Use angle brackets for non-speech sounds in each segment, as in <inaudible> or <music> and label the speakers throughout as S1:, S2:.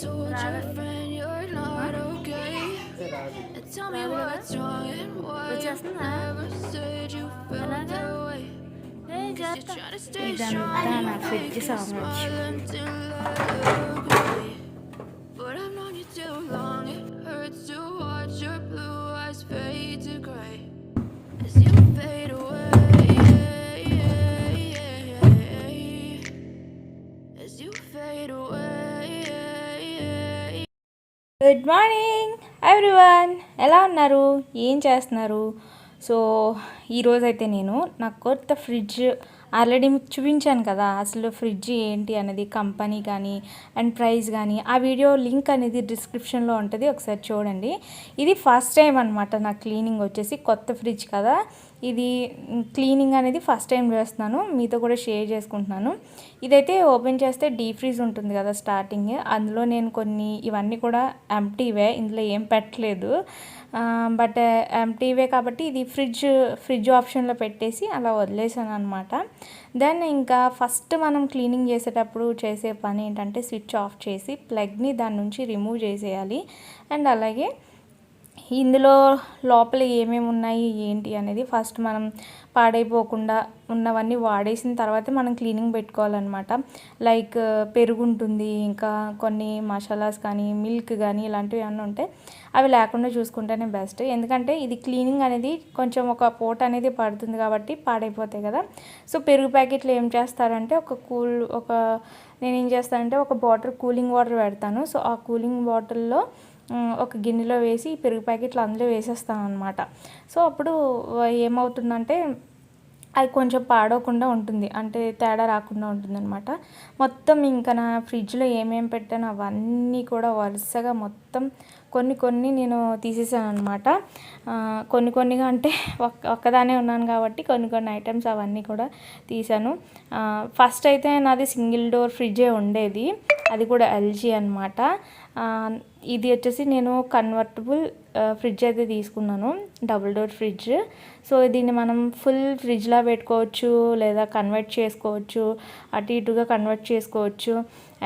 S1: told your friend you're not okay. And tell me what's wrong and why you never said you felt that way.
S2: Cause
S1: you're trying to stay strong and make
S2: you
S1: smile until I But I've known you too long, it hurts to watch your blue eyes fade to gray. As you fade away. As you fade away
S2: good morning everyone ఎలా ఉన్నారు? ఏం చేస్తున్నారు? So ఈరోజైతే నేను నా కొత్త fridge already మీకు చూపించాను కదా అసలు ఫ్రిడ్జ్ ఏంటి అనేది కంపెనీ కానీ అండ్ ప్రైస్ కానీ ఆ వీడియో లింక్ అనేది డిస్క్రిప్షన్లో ఉంటుంది ఒకసారి చూడండి. ఇది ఫస్ట్ టైం అనమాట నా క్లీనింగ్ వచ్చేసి కొత్త ఫ్రిడ్జ్ కదా. ఇది క్లీనింగ్ అనేది ఫస్ట్ టైం చేస్తున్నాను మీతో కూడా షేర్ చేసుకుంటున్నాను. ఇదైతే ఓపెన్ చేస్తే డీ ఫ్రీజ్ ఉంటుంది కదా స్టార్టింగ్ అందులో నేను కొన్ని ఇవన్నీ కూడా ఎంటీవే ఇందులో ఏం పెట్టలేదు. బట్ ఎంటీవే uh, కాబట్టి ఇది ఫ్రిడ్జ్ ఫ్రిడ్జ్ ఆప్షన్లో పెట్టేసి అలా వదిలేసాను అనమాట దెన్ ఇంకా ఫస్ట్ మనం క్లీనింగ్ చేసేటప్పుడు చేసే పని ఏంటంటే స్విచ్ ఆఫ్ చేసి ప్లగ్ని దాని నుంచి రిమూవ్ చేసేయాలి. అండ్ అలాగే ఇందులో లోపల ఏమేమి ఉన్నాయి ఏంటి అనేది ఫస్ట్ మనం పాడైపోకుండా ఉన్నవన్నీ వాడేసిన తర్వాత మనం క్లీనింగ్ పెట్టుకోవాలన్నమాట. లైక్ పెరుగు ఉంటుంది ఇంకా కొన్ని మసాలాస్ కానీ మిల్క్ కానీ ఇలాంటివి ఏమైనా ఉంటే అవి లేకుండా చూసుకుంటేనే బెస్ట్. ఎందుకంటే ఇది క్లీనింగ్ అనేది కొంచెం ఒక పూట అనేది పడుతుంది కాబట్టి పాడైపోతాయి కదా. సో పెరుగు ప్యాకెట్లు ఏం చేస్తారంటే ఒక కూల్ ఒక నేను ఏం చేస్తానంటే ఒక బాటిల్ కూలింగ్ వాటర్ పెడతాను. సో ఆ కూలింగ్ బాటిల్లో ఒక గిన్నెలో వేసి పెరుగు ప్యాకెట్లు అందులో వేసేస్తాను అనమాట సో అప్పుడు ఏమవుతుందంటే అది కొంచెం పాడవకుండా ఉంటుంది. అంటే తేడా రాకుండా ఉంటుందన్నమాట. మొత్తం ఇంకా నా ఫ్రిడ్జ్లో ఏమేమి పెట్టాను అవన్నీ కూడా వరుసగా మొత్తం కొన్ని కొన్ని నేను తీసేసాను అనమాట కొన్ని కొన్నిగా అంటే ఒక్క ఒక్కదానే ఉన్నాను కాబట్టి కొన్ని కొన్ని ఐటమ్స్ అవన్నీ కూడా తీసాను. ఫస్ట్ అయితే నాది సింగిల్ డోర్ ఫ్రిడ్జే ఉండేది. అది కూడా ఎల్జీ అనమాట ఇది వచ్చేసి నేను కన్వర్టబుల్ ఫ్రిడ్జ్ అయితే తీసుకున్నాను. డబుల్ డోర్ ఫ్రిడ్జ్ సో దీన్ని మనం ఫుల్ ఫ్రిడ్జ్లా పెట్టుకోవచ్చు లేదా కన్వర్ట్ చేసుకోవచ్చు అటు ఇటుగా కన్వర్ట్ చేసుకోవచ్చు.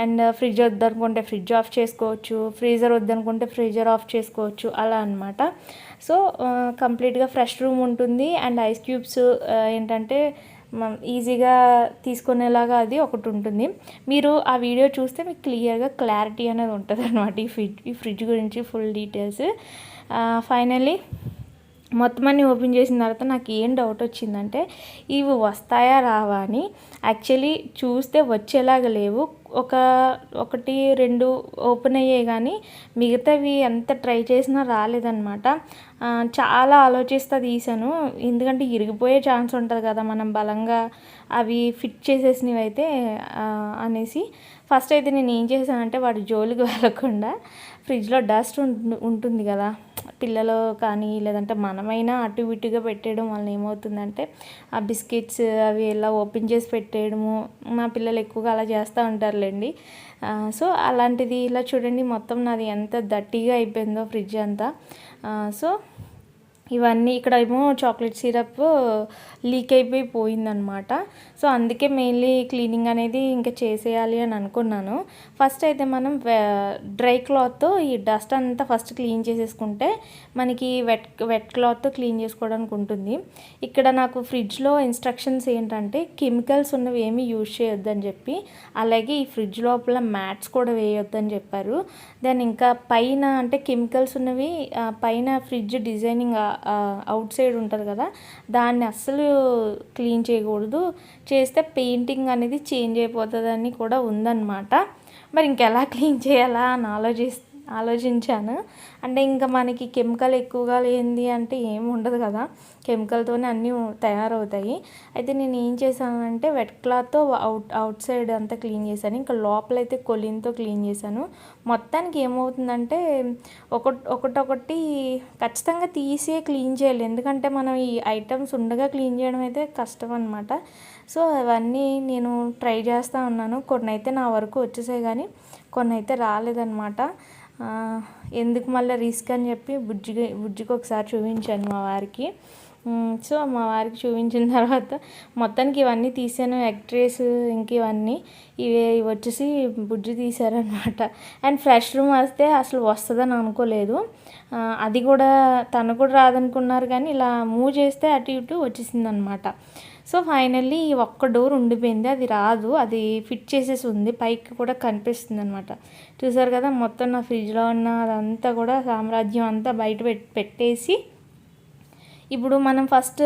S2: అండ్ ఫ్రిడ్జ్ వద్దనుకుంటే ఫ్రిడ్జ్ ఆఫ్ చేసుకోవచ్చు ఫ్రీజర్ వద్దనుకుంటే ఫ్రీజర్ ఆఫ్ చేసుకోవచ్చు అలా అనమాట సో కంప్లీట్గా ఫ్రెష్ రూమ్ ఉంటుంది. అండ్ ఐస్ క్యూబ్స్ ఏంటంటే ఈజీగా తీసుకునేలాగా అది ఒకటి ఉంటుంది. మీరు ఆ వీడియో చూస్తే మీకు క్లియర్గా క్లారిటీ అనేది ఉంటుంది అనమాట ఈ ఫ్రిడ్జ్ ఈ ఫ్రిడ్జ్ గురించి ఫుల్ డీటెయిల్స్. ఫైనల్లీ మొత్తం అన్నీ ఓపెన్ చేసిన తర్వాత నాకు ఏం డౌట్ వచ్చిందంటే ఇవి వస్తాయా రావా అని. యాక్చువల్లీ చూస్తే వచ్చేలాగా లేవు. ఒక ఒకటి రెండు ఓపెన్ అయ్యాయి కానీ మిగతావి ఎంత ట్రై చేసినా రాలేదన్నమాట. చాలా ఆలోచిస్తా తీసాను ఎందుకంటే ఇరిగిపోయే ఛాన్స్ ఉంటుంది కదా మనం బలంగా అవి ఫిట్ చేసేసినవి అయితే అనేసి. ఫస్ట్ అయితే నేను ఏం చేశానంటే వాటి జోలికి వెళ్ళకుండా ఫ్రిడ్జ్లో డస్ట్ ఉంటుంది కదా. పిల్లలు కానీ లేదంటే మనమైనా అటు ఇటుగా పెట్టేయడం వల్ల ఏమవుతుందంటే ఆ బిస్కెట్స్ అవి ఇలా ఓపెన్ చేసి పెట్టేయడము మా పిల్లలు ఎక్కువగా అలా చేస్తూ ఉంటారులేండి. సో అలాంటిది ఇలా చూడండి మొత్తం నాది ఎంత దట్టిగా అయిపోయిందో ఫ్రిడ్జ్ అంతా. సో ఇవన్నీ ఇక్కడ ఏమో చాక్లెట్ సిరప్ లీక్ అయిపోయి పోయిందనమాట. సో అందుకే మెయిన్లీ క్లీనింగ్ అనేది ఇంకా చేసేయాలి అని అనుకున్నాను. ఫస్ట్ అయితే మనం డ్రై క్లాత్తో ఈ డస్ట్ అంతా ఫస్ట్ క్లీన్ చేసేసుకుంటే మనకి వెట్ వెట్ క్లాత్తో క్లీన్ చేసుకోవడానికి ఉంటుంది. ఇక్కడ నాకు ఫ్రిడ్జ్లో ఇన్స్ట్రక్షన్స్ ఏంటంటే కెమికల్స్ ఉన్నవి ఏమీ యూజ్ చేయొద్దని చెప్పి అలాగే ఈ ఫ్రిడ్జ్ లోపల మ్యాట్స్ కూడా వేయొద్దని చెప్పారు. దెన్ ఇంకా పైన అంటే కెమికల్స్ ఉన్నవి పైన ఫ్రిడ్జ్ డిజైనింగ్ అవుట్ సైడ్ ఉంటుంది కదా దాన్ని అస్సలు క్లీన్ చేయకూడదు. చేస్తే పెయింటింగ్ అనేది చేంజ్ అయిపోతుందని కూడా ఉందన్నమాట. మరి ఇంకెలా <laughs> క్లీన్ చేయాలా అని ఆలోచిస్తే ఆలోచించాను. అంటే ఇంకా మనకి కెమికల్ ఎక్కువగా లేనిది అంటే ఏమి ఉండదు కదా. కెమికల్తోనే అన్నీ తయారవుతాయి. అయితే నేను ఏం చేశానంటే వెట్ క్లాత్తో అవుట్ అవుట్ సైడ్ అంతా క్లీన్ చేశాను. ఇంకా లోపలైతే కొలిన్తో క్లీన్ చేశాను. మొత్తానికి ఏమవుతుందంటే ఒకటి ఒకటొకటి ఖచ్చితంగా తీసే క్లీన్ చేయాలి. ఎందుకంటే మనం ఈ ఐటమ్స్ ఉండగా క్లీన్ చేయడం అయితే కష్టం అనమాట సో అవన్నీ నేను ట్రై చేస్తూ ఉన్నాను. కొన్ని అయితే నా వరకు వచ్చేసాయి కానీ కొన్ని అయితే రాలేదన్నమాట. ఎందుకు మళ్ళీ రిస్క్ అని చెప్పి బుజ్జికి బుజ్జికి ఒకసారి చూపించాను మా వారికి. సో మా వారికి చూపించిన తర్వాత మొత్తానికి ఇవన్నీ తీసాను ఎక్ట్రేస్ ఇంకా ఇంక ఇవన్నీ. ఇవి ఇవి వచ్చేసి బుజ్జి తీశారనమాట అండ్ ఫ్రెష్ రూమ్ వస్తే అసలు వస్తుందని అనుకోలేదు. అది కూడా తను కూడా రాదనుకున్నారు కానీ ఇలా మూవ్ చేస్తే అటు ఇటు వచ్చేసింది అనమాట సో ఫైనల్లీ ఈ ఒక్క డోర్ ఉండిపోయింది అది రాదు అది ఫిట్ చేసేసి ఉంది పైకి కూడా కనిపిస్తుంది అనమాట చూసారు కదా మొత్తం నా ఫ్రిడ్జ్లో ఉన్న అదంతా కూడా సామ్రాజ్యం అంతా బయట పెట్టేసి ఇప్పుడు మనం ఫస్ట్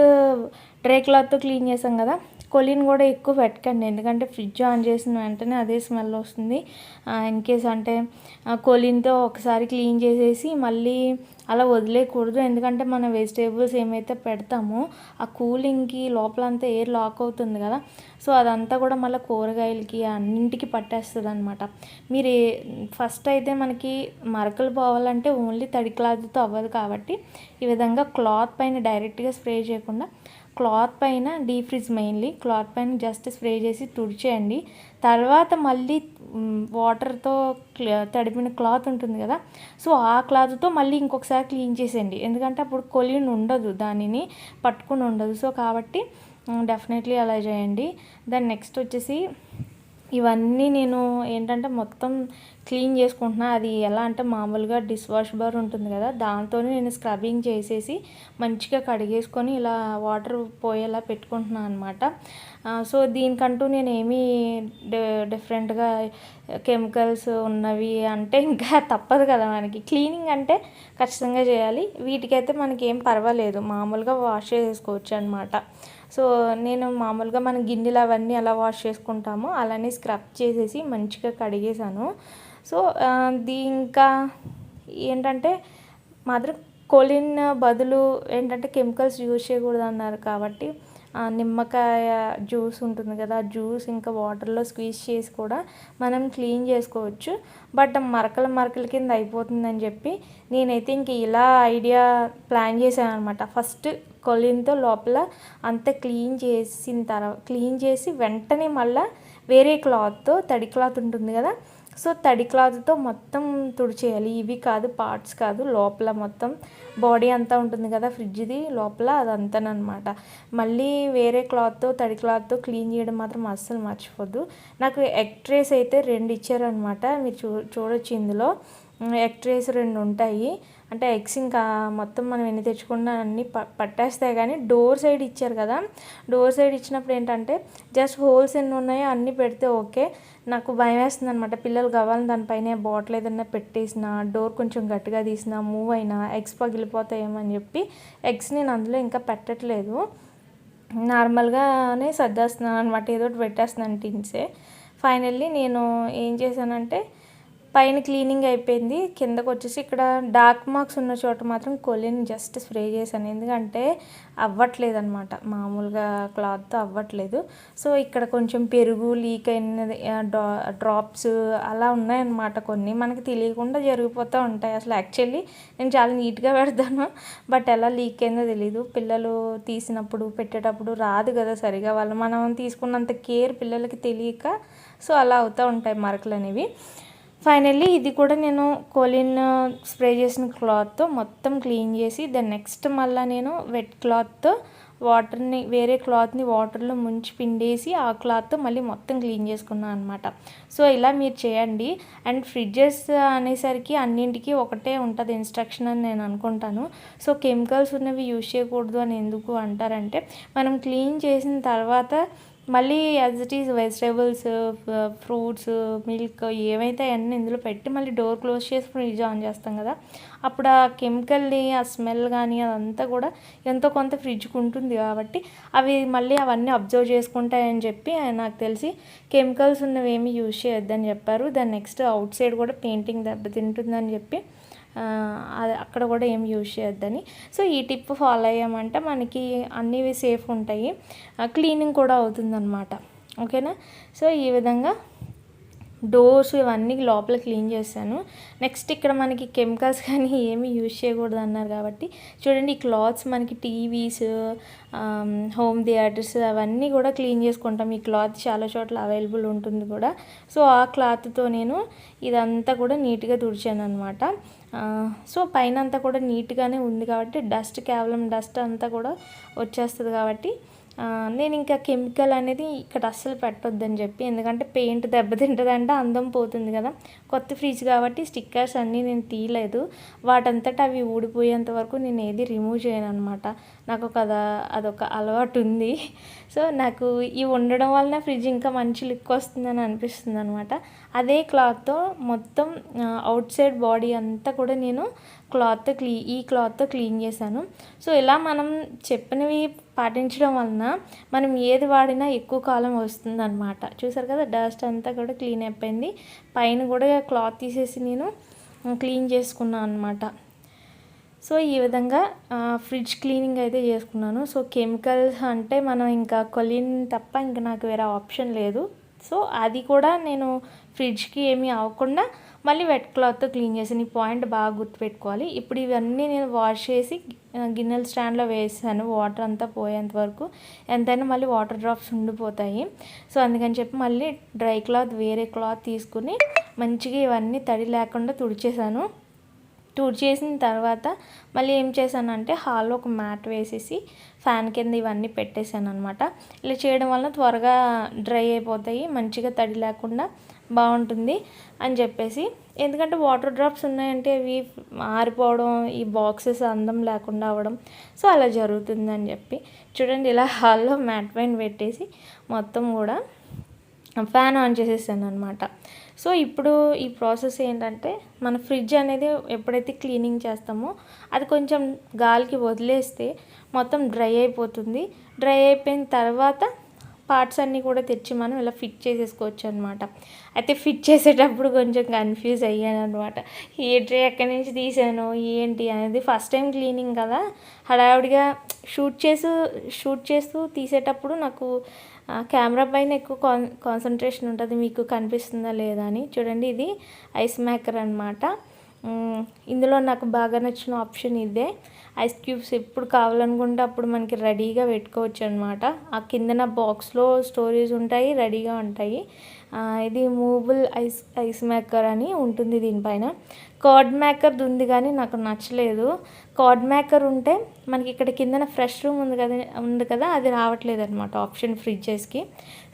S2: డ్రై క్లాత్తో క్లీన్ చేసాం కదా కొలిన్ కూడా ఎక్కువ పెట్టకండి. ఎందుకంటే ఫ్రిడ్జ్ ఆన్ చేసిన వెంటనే అదే స్మెల్ వస్తుంది. ఇన్ కేస్ అంటే కొలిన్తో ఒకసారి క్లీన్ చేసేసి మళ్ళీ అలా వదిలేయకూడదు. ఎందుకంటే మన వెజిటేబుల్స్ ఏమైతే పెడతామో ఆ కూలింగ్కి లోపలంతా ఎయిర్ లాక్ అవుతుంది కదా. సో అదంతా కూడా మళ్ళీ కూరగాయలకి అన్నింటికి పట్టేస్తుంది అనమాట మీరు ఫస్ట్ అయితే మనకి మరకలు పోవాలంటే ఓన్లీ తడి క్లాత్తో అవ్వదు కాబట్టి ఈ విధంగా క్లాత్ పైన డైరెక్ట్గా స్ప్రే చేయకుండా క్లాత్ పైన డీప్ ఫ్రిడ్జ్ మెయిన్లీ. క్లాత్ పైన జస్ట్ స్ప్రే చేసి తుడిచేయండి. తర్వాత మళ్ళీ వాటర్తో తడిపిన క్లాత్ ఉంటుంది కదా. సో ఆ క్లాత్తో మళ్ళీ ఇంకొకసారి క్లీన్ చేసేయండి. ఎందుకంటే అప్పుడు కొలిన్ ఉండదు దానిని పట్టుకుని ఉండదు. సో కాబట్టి డెఫినెట్లీ అలా చేయండి. దాని నెక్స్ట్ వచ్చేసి ఇవన్నీ నేను ఏంటంటే మొత్తం క్లీన్ చేసుకుంటున్నా. అది ఎలా అంటే మామూలుగా డిష్ వాష్ బార్ ఉంటుంది కదా దాంతోనే నేను స్క్రబ్బింగ్ చేసేసి మంచిగా కడిగేసుకొని ఇలా వాటర్ పోయేలా పెట్టుకుంటున్నాను అనమాట సో దీనికంటూ నేను ఏమీ డిఫరెంట్గా కెమికల్స్ ఉన్నవి అంటే ఇంకా <laughs> తప్పదు కదా మనకి. క్లీనింగ్ అంటే ఖచ్చితంగా చేయాలి. వీటికైతే మనకి ఏం పర్వాలేదు. మామూలుగా వాష్ చేసుకోవచ్చు అనమాట సో నేను మామూలుగా మన గిన్నెలు అవన్నీ ఎలా వాష్ చేసుకుంటామో అలానే స్క్రబ్ చేసేసి మంచిగా కడిగేసాను సో దీ ఇంకా ఏంటంటే మాత్రం కొలిన్ బదులు ఏంటంటే కెమికల్స్ యూజ్ చేయకూడదు అన్నారు కాబట్టి నిమ్మకాయ జ్యూస్ ఉంటుంది కదా ఆ జ్యూస్ ఇంకా వాటర్లో స్క్వీజ్ చేసి కూడా మనం క్లీన్ చేసుకోవచ్చు. బట్ మరకల మరకల కింద అయిపోతుందని చెప్పి నేనైతే ఇంక ఇలా ఐడియా ప్లాన్ చేశాను అనమాట ఫస్ట్ కొలిన్తో లోపల అంతా క్లీన్ చేసిన తర్వాత క్లీన్ చేసి వెంటనే మళ్ళీ వేరే క్లాత్తో తడి క్లాత్ ఉంటుంది కదా సో తడి క్లాత్తో మొత్తం తుడిచేయాలి. ఇవి కాదు పార్ట్స్ కాదు లోపల మొత్తం బాడీ అంతా ఉంటుంది కదా ఫ్రిడ్జ్ది లోపల అదంతానమాట మళ్ళీ వేరే క్లాత్తో తడి క్లాత్తో క్లీన్ చేయడం మాత్రం అస్సలు మర్చిపోద్దు. నాకు ఎగ్ ట్రేస్ అయితే రెండు ఇచ్చారనమాట మీరు చూ చూడొచ్చు ఇందులో. ఎగ్ ట్రేస్ రెండు ఉంటాయి. అంటే ఎగ్స్ ఇంకా మొత్తం మనం ఎన్ని తెచ్చుకున్నా అన్ని ప పట్టేస్తాయి కానీ డోర్ సైడ్ ఇచ్చారు కదా. డోర్ సైడ్ ఇచ్చినప్పుడు ఏంటంటే జస్ట్ హోల్స్ ఎన్ని ఉన్నాయో అన్ని పెడితే ఓకే. నాకు భయం వేస్తుంది అనమాట పిల్లలు కావాలని దానిపైన బాటిల్ ఏదైనా పెట్టేసిన డోర్ కొంచెం గట్టిగా తీసిన మూవ్ అయినా ఎగ్స్ పగిలిపోతాయేమో అని చెప్పి ఎగ్స్ నేను అందులో ఇంకా పెట్టట్లేదు. నార్మల్గానే సర్దేస్తున్నాను అనమాట ఏదో ఒకటి పెట్టేస్తున్నాను టిన్సే. ఫైనల్లీ నేను ఏం చేశానంటే పైన క్లీనింగ్ అయిపోయింది. కిందకు వచ్చేసి ఇక్కడ డార్క్ మార్క్స్ ఉన్న చోట మాత్రం కొలిన్ జస్ట్ స్ప్రే చేశాను. ఎందుకంటే అవ్వట్లేదు అనమాట మామూలుగా క్లాత్తో అవ్వట్లేదు. సో ఇక్కడ కొంచెం పెరుగు లీక్ అయినది డ్రాప్స్ అలా ఉన్నాయన్నమాట కొన్ని. మనకి తెలియకుండా జరిగిపోతూ ఉంటాయి. అసలు యాక్చువల్లీ నేను చాలా నీట్గా పెడతాను. బట్ ఎలా లీక్ అయిందో తెలీదు. పిల్లలు తీసినప్పుడు పెట్టేటప్పుడు రాదు కదా సరిగా. వాళ్ళు మనం తీసుకున్నంత కేర్ పిల్లలకి తెలియక సో అలా అవుతూ ఉంటాయి మరకలు అనేవి ఫైనల్లీ ఇది కూడా నేను కోలిన్ స్ప్రే uh, చేసిన క్లాత్తో మొత్తం క్లీన్ చేసి దెన్ నెక్స్ట్ మళ్ళీ నేను వెట్ క్లాత్తో వాటర్ని వేరే క్లాత్ని వాటర్లో ముంచి పిండేసి ఆ క్లాత్తో మళ్ళీ మొత్తం క్లీన్ చేసుకున్నాను అనమాట సో ఇలా మీరు చేయండి. అండ్ ఫ్రిడ్జెస్ uh, అనేసరికి అన్నింటికి ఒకటే ఉంటుంది ఇన్స్ట్రక్షన్ అని నేను అనుకుంటాను. సో కెమికల్స్ ఉన్నవి యూజ్ చేయకూడదు అని ఎందుకు అంటారంటే మనం క్లీన్ చేసిన తర్వాత మళ్ళీ as it is vegetables fruits milk ఏవైతే అన్నీ ఇందులో పెట్టి మళ్ళీ డోర్ క్లోజ్ చేసి ఫ్రిడ్జ్ ఆన్ చేస్తాం కదా. అప్పుడు ఆ కెమికల్ని ఆ స్మెల్ కానీ అదంతా కూడా ఎంతో కొంత ఫ్రిడ్జ్కి ఉంటుంది కాబట్టి అవి మళ్ళీ అవన్నీ అబ్జర్వ్ చేసుకుంటాయని చెప్పి నాకు తెలిసి కెమికల్స్ ఉన్నవి ఏమీ యూజ్ చేయొద్దని చెప్పారు. దాని నెక్స్ట్ అవుట్ సైడ్ కూడా పెయింటింగ్ దెబ్బతింటుందని చెప్పి అది అక్కడ కూడా ఏం యూజ్ చేయొద్దని. సో ఈ టిప్ ఫాలో అయ్యామంటే. మనకి అన్నీ సేఫ్ ఉంటాయి. క్లీనింగ్ కూడా అవుతుందన్నమాట. ఓకేనా? సో ఈ విధంగా డోర్స్ ఇవన్నీ లోపల క్లీన్ చేశాను. నెక్స్ట్ ఇక్కడ మనకి కెమికల్స్ కానీ ఏమీ యూజ్ చేయకూడదు అన్నారు కాబట్టి చూడండి ఈ క్లాత్స్ మనకి టీవీస్ హోమ్ థియేటర్స్ అవన్నీ కూడా క్లీన్ చేసుకుంటాం. ఈ క్లాత్ చాలా చోట్ల అవైలబుల్ ఉంటుంది కూడా. సో ఆ క్లాత్తో నేను ఇదంతా కూడా నీట్గా తుడిచాను అనమాట సో పైన అంతా కూడా నీట్గానే ఉంది కాబట్టి డస్ట్ కేవలం డస్ట్ అంతా కూడా వచ్చేస్తుంది కాబట్టి నేను ఇంకా కెమికల్ అనేది ఇక్కడ అస్సలు పెట్టొద్దని చెప్పి ఎందుకంటే పెయింట్ దెబ్బతింటుందంటే అందం పోతుంది కదా. కొత్త ఫ్రిడ్జ్ కాబట్టి స్టిక్కర్స్ అన్నీ నేను తీయలేదు. వాటంతటా అవి ఊడిపోయేంత వరకు నేను ఏది రిమూవ్ చేయను అనమాట నాకు ఒక అదొక అలవాటు ఉంది సో నాకు ఇవి ఉండడం వలన ఫ్రిడ్జ్ ఇంకా మంచి లుక్ వస్తుందని అనిపిస్తుంది అనమాట అదే క్లాత్తో మొత్తం అవుట్ సైడ్ బాడీ అంతా కూడా నేను క్లాత్తో క్లీ ఈ క్లాత్తో క్లీన్ చేశాను. సో ఇలా మనం చెప్పినవి పాటించడం వలన మనం ఏది వాడినా ఎక్కువ కాలం వస్తుంది అనమాట చూసారు కదా డస్ట్ అంతా కూడా క్లీన్ అయిపోయింది. పైన కూడా క్లాత్ తీసేసి నేను క్లీన్ చేసుకున్నాను అనమాట సో ఈ విధంగా ఫ్రిడ్జ్ క్లీనింగ్ అయితే చేసుకున్నాను. సో కెమికల్స్ అంటే మనం ఇంకా కొలిన్ తప్ప ఇంకా నాకు వేరే ఆప్షన్ లేదు. సో అది కూడా నేను ఫ్రిడ్జ్కి ఏమీ అవ్వకుండా మళ్ళీ వెట్ క్లాత్తో క్లీన్ చేసాను ఈ పాయింట్ బాగా గుర్తుపెట్టుకోవాలి. ఇప్పుడు ఇవన్నీ నేను వాష్ చేసి గిన్నెల స్టాండ్లో వేసాను. వాటర్ అంతా పోయేంత వరకు. ఎంతైనా మళ్ళీ వాటర్ డ్రాప్స్ ఉండిపోతాయి. సో అందుకని చెప్పి మళ్ళీ డ్రై క్లాత్ వేరే క్లాత్ తీసుకుని మంచిగా ఇవన్నీ తడి లేకుండా తుడిచేసాను. టూర్ చేసిన తర్వాత మళ్ళీ ఏం చేశానంటే హాల్లో ఒక మ్యాట్ వేసేసి ఫ్యాన్ కింద ఇవన్నీ పెట్టేశాను అనమాట ఇలా చేయడం వల్ల త్వరగా డ్రై అయిపోతాయి మంచిగా తడి లేకుండా బాగుంటుంది అని చెప్పేసి. ఎందుకంటే వాటర్ డ్రాప్స్ ఉన్నాయంటే అవి ఆరిపోవడం ఈ బాక్సెస్ అందం లేకుండా అవ్వడం సో అలా జరుగుతుంది అని చెప్పి. చూడండి ఇలా హాల్లో మ్యాట్ పైన పెట్టేసి మొత్తం కూడా ఫ్యాన్ ఆన్ చేసేసాను అనమాట సో ఇప్పుడు ఈ ప్రాసెస్ ఏంటంటే మన ఫ్రిడ్జ్ అనేది ఎప్పుడైతే క్లీనింగ్ చేస్తామో అది కొంచెం గాలికి వదిలేస్తే మొత్తం డ్రై అయిపోతుంది. డ్రై అయిపోయిన తర్వాత పార్ట్స్ అన్నీ కూడా తెచ్చి మనం ఇలా ఫిట్ చేసేసుకోవచ్చు అనమాట అయితే ఫిట్ చేసేటప్పుడు కొంచెం కన్ఫ్యూజ్ అయ్యాను అనమాట ఏ ట్రే ఎక్కడి నుంచి తీసాను ఏంటి అనేది ఫస్ట్ టైం క్లీనింగ్ కదా. హడావిడిగా షూట్ చేస్తూ షూట్ చేస్తూ తీసేటప్పుడు నాకు కెమెరా పైన ఎక్కువ కాన్ కాన్సన్ట్రేషన్ ఉంటుంది మీకు కనిపిస్తుందా లేదా అని. చూడండి ఇది ఐస్ మేకర్ అనమాట ఇందులో నాకు బాగా నచ్చిన ఆప్షన్ ఇదే. ఐస్ క్యూబ్స్ ఎప్పుడు కావాలనుకుంటే అప్పుడు మనకి రెడీగా పెట్టుకోవచ్చు అనమాట ఆ కిందన బాక్స్లో స్టోరీస్ ఉంటాయి రెడీగా ఉంటాయి. ఇది మూవబుల్ ఐస్ ఐస్ మేకర్ అని ఉంటుంది దీనిపైన. కార్డ్ మేకర్ది ఉంది కానీ నాకు నచ్చలేదు. కార్డ్ మేకర్ ఉంటే మనకి ఇక్కడ కిందన ఫ్రెష్ రూమ్ ఉంది కదా ఉంది కదా అది రావట్లేదు అనమాట ఆప్షన్ ఫ్రిడ్జెస్కి.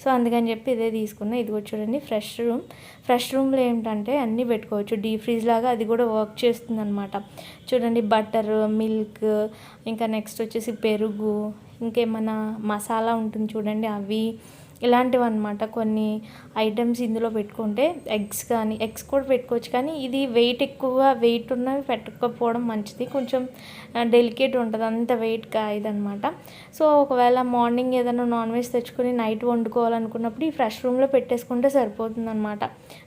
S2: సో అందుకని చెప్పి ఇదే తీసుకున్నా. ఇదిగో చూడండి ఫ్రెష్ రూమ్. ఫ్రెష్ రూమ్లో ఏంటంటే అన్నీ పెట్టుకోవచ్చు. డీ ఫ్రీజ్ లాగా అది కూడా వర్క్ చేస్తుంది అనమాట చూడండి బటర్ మిల్క్ ఇంకా నెక్స్ట్ వచ్చేసి పెరుగు ఇంకేమైనా మసాలా ఉంటుంది చూడండి అవి. ఇలాంటివి అనమాట కొన్ని ఐటమ్స్ ఇందులో పెట్టుకుంటే ఎగ్స్ కానీ ఎగ్స్ కూడా పెట్టుకోవచ్చు. కానీ ఇది వెయిట్ ఎక్కువ వెయిట్ ఉన్నవి పెట్టకపోవడం మంచిది. కొంచెం డెలికేట్ ఉంటుంది. అంత వెయిట్ కాయదనమాట సో ఒకవేళ మార్నింగ్ ఏదైనా నాన్ వెజ్ తెచ్చుకొని నైట్ వండుకోవాలనుకున్నప్పుడు ఈ ఫ్రెష్ రూమ్లో పెట్టేసుకుంటే సరిపోతుందనమాట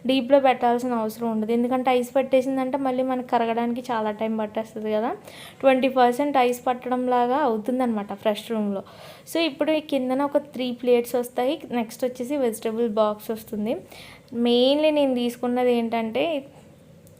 S2: డీప్లో పెట్టాల్సిన అవసరం ఉండదు. ఎందుకంటే ఐస్ పట్టేసిందంటే మళ్ళీ మనకి కరగడానికి చాలా టైం పట్టేస్తుంది కదా. ట్వంటీ పర్సెంట్ ఐస్ పట్టడం లాగా అవుతుందన్నమాట ఫ్రెష్ రూమ్లో సో ఇప్పుడు కిందన ఒక త్రీ ప్లేట్స్ వస్తాయి. నెక్స్ట్ వచ్చేసి వెజిటబుల్ బాక్స్ వస్తుంది. మెయిన్లీ నేను తీసుకున్నది ఏంటంటే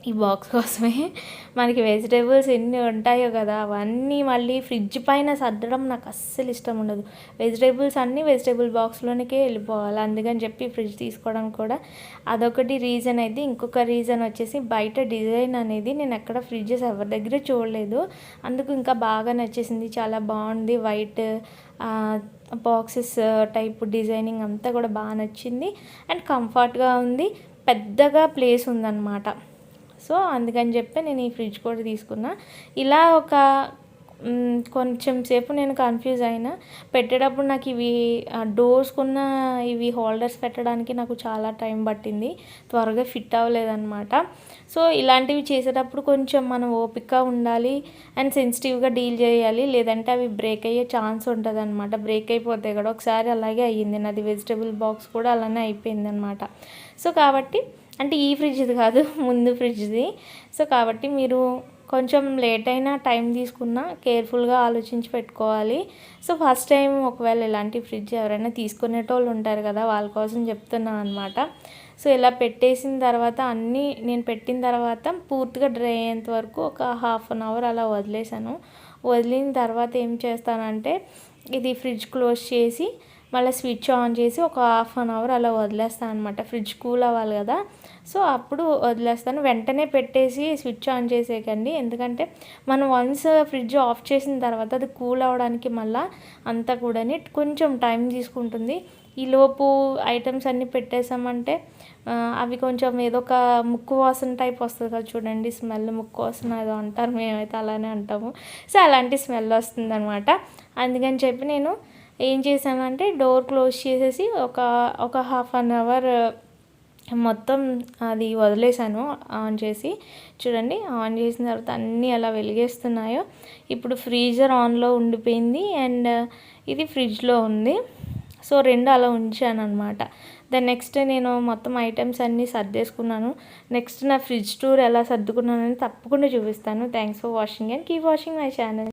S2: ఈ బాక్స్ కోసమే. మనకి వెజిటేబుల్స్ ఎన్ని ఉంటాయో కదా అవన్నీ మళ్ళీ ఫ్రిడ్జ్ పైన సర్దడం నాకు అస్సలు ఇష్టం ఉండదు. వెజిటేబుల్స్ అన్నీ వెజిటేబుల్ బాక్స్లోనికే వెళ్ళిపోవాలి. అందుకని చెప్పి ఫ్రిడ్జ్ తీసుకోవడం కూడా. అదొకటి రీజన్ అయితే. ఇంకొక రీజన్ వచ్చేసి బయట డిజైన్ అనేది నేను ఎక్కడ ఫ్రిడ్జెస్ ఎవరి దగ్గర చూడలేదు. అందుకు ఇంకా బాగా నచ్చేసింది. చాలా బాగుంది. వైట్ బాక్సెస్ టైప్ డిజైనింగ్ అంతా కూడా బాగా నచ్చింది. అండ్ కంఫర్ట్గా ఉంది. పెద్దగా ప్లేస్ ఉందన్నమాట. సో అందుకని చెప్పి నేను ఈ ఫ్రిడ్జ్ కూడా తీసుకున్నా. ఇలా ఒక కొంచెం సేపు నేను కన్ఫ్యూజ్ అయినా. పెట్టేటప్పుడు నాకు ఇవి డోర్స్కున్న ఇవి హోల్డర్స్ పెట్టడానికి నాకు చాలా టైం పట్టింది. త్వరగా ఫిట్ అవ్వలేదన్నమాట. సో ఇలాంటివి చేసేటప్పుడు కొంచెం మనం ఓపికగా ఉండాలి అండ్ సెన్సిటివ్గా డీల్ చేయాలి. లేదంటే అవి బ్రేక్ అయ్యే ఛాన్స్ ఉంటుంది అనమాట బ్రేక్ అయిపోతే కూడా ఒకసారి అలాగే అయ్యింది. నాది వెజిటబుల్ బాక్స్ కూడా అలానే అయిపోయింది అనమాట సో కాబట్టి అంటే ఈ ఫ్రిడ్జ్ది కాదు <laughs> ముందు ఫ్రిడ్జ్ది సో కాబట్టి మీరు కొంచెం లేట్ అయినా టైం తీసుకున్నా కేర్ఫుల్గా ఆలోచించి పెట్టుకోవాలి. సో ఫస్ట్ టైం ఒకవేళ ఇలాంటి ఫ్రిడ్జ్ ఎవరైనా తీసుకునేటోళ్ళు ఉంటారు కదా వాళ్ళ కోసం చెప్తున్నాను అనమాట సో ఇలా పెట్టేసిన తర్వాత అన్నీ నేను పెట్టిన తర్వాత పూర్తిగా డ్రై అయ్యేంత వరకు ఒక హాఫ్ అన్ అవర్ అలా వదిలేసాను వదిలిన తర్వాత ఏం చేస్తానంటే ఇది ఫ్రిడ్జ్ క్లోజ్ చేసి మళ్ళీ స్విచ్ ఆన్ చేసి ఒక హాఫ్ అన్ అవర్ అలా వదిలేస్తాను అనమాట ఫ్రిడ్జ్ కూల్ అవ్వాలి కదా. సో అప్పుడు వదిలేస్తాను. వెంటనే పెట్టేసి స్విచ్ ఆన్ చేసేయకండి. ఎందుకంటే మనం వన్స్ ఫ్రిడ్జ్ ఆఫ్ చేసిన తర్వాత అది కూల్ అవ్వడానికి మళ్ళీ అంతా కూడా కొంచెం టైం తీసుకుంటుంది. ఈ లోపు ఐటమ్స్ అన్నీ పెట్టేసామంటే అవి కొంచెం ఏదో ఒక ముక్కు వాసన టైప్ వస్తుంది కదా చూడండి. స్మెల్ ముక్కు వాసన ఏదో అంటారు. మేమైతే అలానే అంటాము. సో అలాంటి స్మెల్ వస్తుంది అనమాట అందుకని చెప్పి నేను ఏం చేశానంటే డోర్ క్లోజ్ చేసేసి ఒక ఒక హాఫ్ అన్ అవర్ మొత్తం అది వదిలేసాను ఆన్ చేసి. చూడండి ఆన్ చేసిన తర్వాత అన్నీ అలా వెలిగేస్తున్నాయో. ఇప్పుడు ఫ్రీజర్ ఆన్లో ఉండిపోయింది అండ్ ఇది ఫ్రిడ్జ్లో ఉంది. సో రెండు అలా ఉంచాను అనమాట దెన్ నెక్స్ట్ నేను మొత్తం ఐటమ్స్ అన్నీ సర్దేసుకున్నాను. నెక్స్ట్ నా ఫ్రిడ్జ్ టూర్ ఎలా సర్దుకున్నానని తప్పకుండా చూపిస్తాను. Thanks for watching and keep watching my channel.